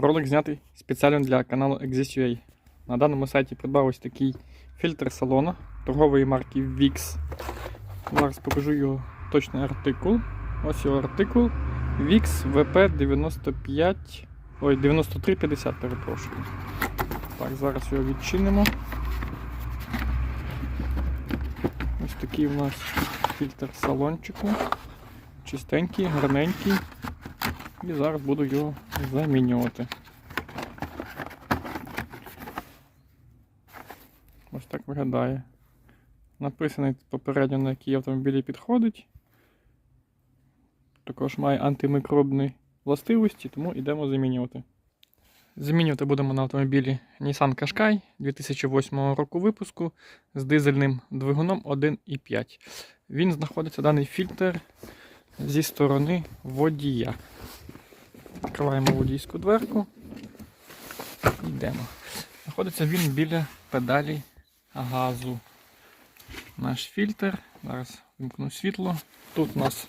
Ролик знятий спеціально для каналу Exist.ua. На даному сайті придбав ось такий фільтр салону торгової марки VIX. Зараз покажу його точний артикул. Ось його артикул VIX VP 95. Ой, 9350, перепрошую. Так, зараз його відчинимо. Ось такий у нас фільтр салончику. Чистенький, гарненький. І зараз буду його замінювати. Ось так виглядає. Написаний попередньо на який автомобілі підходить. Також має антимікробні властивості, тому йдемо замінювати. Замінювати будемо на автомобілі Nissan Qashqai 2008 року випуску з дизельним двигуном 1,5. Він знаходиться даний фільтр зі сторони водія. Відкриваємо водійську дверку. Йдемо. Знаходиться він біля педалі газу. Наш фільтр. Зараз вимкну світло. Тут у нас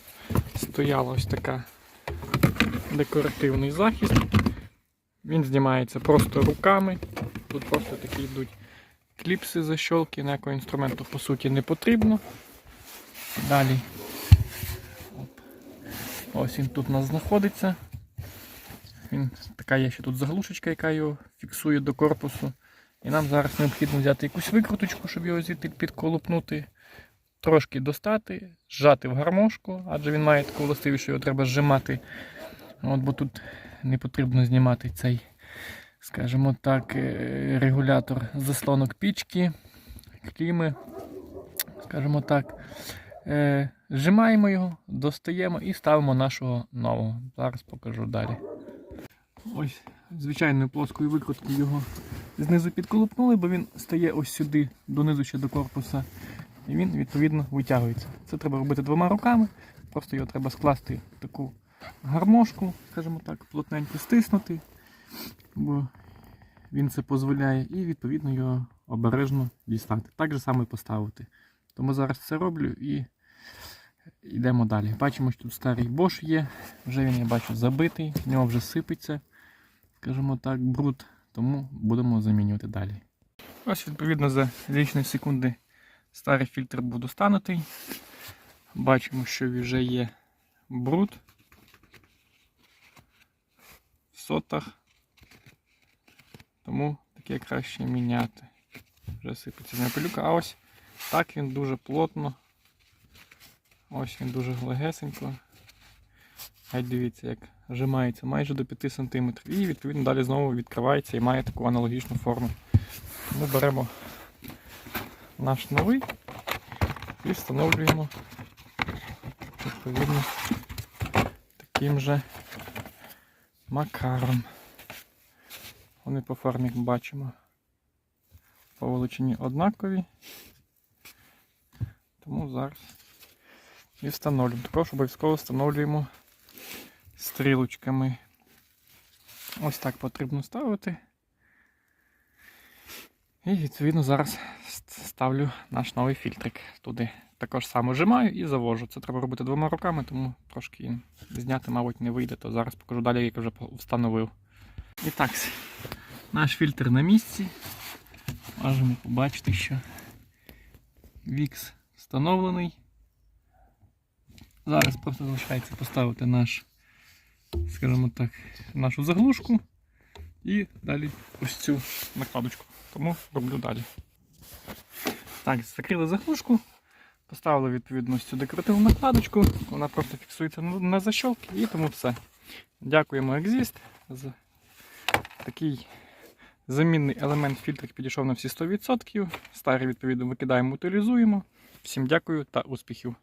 стояла ось така декоративний захист. Він знімається просто руками. Тут просто такі йдуть кліпси защолки, ніякого інструменту по суті не потрібно. Далі. Ось він тут у нас знаходиться. Він, така є ще тут заглушечка, яка його фіксує до корпусу. І нам зараз необхідно взяти якусь викруточку, щоб його звідти підколупнути, трошки достати, зжати в гармошку, адже він має таку властивість, що його треба зжимати. От, бо тут не потрібно знімати цей, скажімо так, е, регулятор заслонок пічки, кліми, скажімо так. Е, Зжимаємо його, достаємо і ставимо нашого нового. Зараз покажу далі. Ось звичайною плоскою викруткою його знизу підколупнули, бо він стає ось сюди, донизу ще до корпуса. І він відповідно витягується. Це треба робити двома руками. Просто його треба скласти в таку гармошку, скажімо так, плотненько стиснути, бо він це дозволяє, і відповідно його обережно дістати. Так же само і поставити. Тому зараз це роблю і йдемо далі. Бачимо, що тут старий Bosch є, вже він, я бачу, забитий, в нього вже сипеться, скажімо так, бруд, тому будемо замінювати далі. Ось, відповідно, за лічні секунди старий фільтр був достанутий. Бачимо, що вже є бруд в сотах, тому таке краще міняти. Вже сипеться з пилюка, а ось так він дуже плотно. Ось він дуже легесенько. Геть дивіться, як вжимається майже до 5 см. І відповідно далі знову відкривається і має таку аналогічну форму. Ми беремо наш новий і встановлюємо відповідно таким же макаром. Вони по формі бачимо по величині однакові. Тому зараз і встановлюємо. Також обов'язково встановлюємо стрілочками. Ось так потрібно ставити. І відповідно зараз ставлю наш новий фільтрик туди. Також само вжимаю і завожу. Це треба робити двома руками, тому трошки зняти, мабуть, не вийде, то зараз покажу далі, як я вже встановив. І так, наш фільтр на місці. Можемо побачити, що VIX встановлений. Зараз просто залишається поставити наш, скажімо так, нашу заглушку і далі ось цю накладочку. Тому роблю далі. Так, закрили заглушку, поставили відповідно цю декоративну накладочку, вона просто фіксується на защолки і тому все. Дякуємо Exist за такий замінний елемент фільтрик підійшов на всі 100%. Старий відповідно викидаємо, утилізуємо. Всім дякую та успіхів!